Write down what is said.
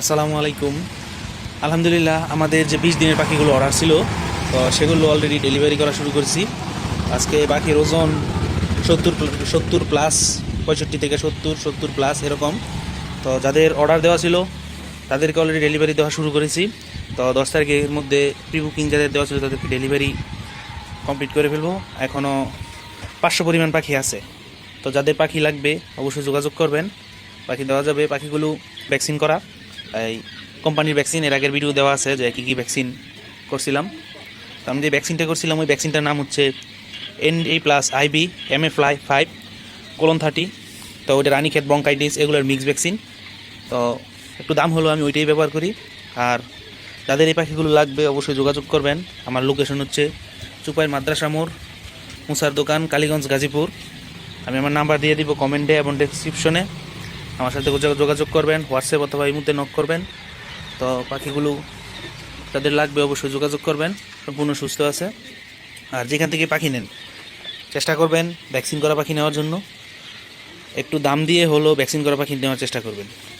আসসালামু আলাইকুম। আলহামদুলিল্লাহ, আমাদের যে বিশ দিনের পাখিগুলো অর্ডার ছিল, তো সেগুলো অলরেডি ডেলিভারি করা শুরু করছি। আজকে পাখির ওজন সত্তর সত্তর প্লাস পঁয়ষট্টি থেকে সত্তর সত্তর প্লাস এরকম। তো যাদের অর্ডার দেওয়া ছিল, তাদেরকে অলরেডি ডেলিভারি দেওয়া শুরু করেছি। তো দশ তারিখের মধ্যে প্রি বুকিং যাদের দেওয়া ছিল, তাদেরকে ডেলিভারি কমপ্লিট করে ফেলব। এখনও পাঁচশো পরিমাণ পাখি আছে। তো যাদের পাখি লাগবে, অবশ্যই যোগাযোগ করবেন। পাখি দেওয়া যাবে, পাখিগুলো ভ্যাকসিন করা। এই কোম্পানির ভ্যাকসিন এর আগের ভিডিও দেওয়া আছে যে কী কী ভ্যাকসিন করছিলাম। তো আমি যে ভ্যাকসিনটা করছিলাম, ওই ভ্যাকসিনটার নাম হচ্ছে N A plus IB M A fly five colon thirty তো ওইটা রানীক্ষেত ব্রঙ্কাইটিস এগুলোর মিক্স ভ্যাকসিন তো একটু দাম হলো, আমি ওইটাই ব্যবহার করি। আর যাদের এই পাখিগুলো লাগবে, অবশ্যই যোগাযোগ করবেন। আমার লোকেশন হচ্ছে চুপাইর মাদ্রাসা মোড়, মুসার দোকান, কালীগঞ্জ, গাজীপুর। আমি আমার নাম্বার দিয়ে দিব কমেন্টে এবং ডেসক্রিপশনে আমার সাথে যোগা- যোগাযোগ করবেন হোয়াটসঅ্যাপ অথবা এই মুহূর্তে নক করবেন। তো পাখিগুলো তাদের লাগবে, অবশ্যই যোগাযোগ করবেন। সম্পূর্ণ সুস্থ আছে। আর যেখান থেকে পাখি নেন, চেষ্টা করবেন ভ্যাকসিন করা পাখি নেওয়ার জন্য। একটু দাম দিয়ে হলেও ভ্যাকসিন করা পাখি নেওয়ার চেষ্টা করবেন।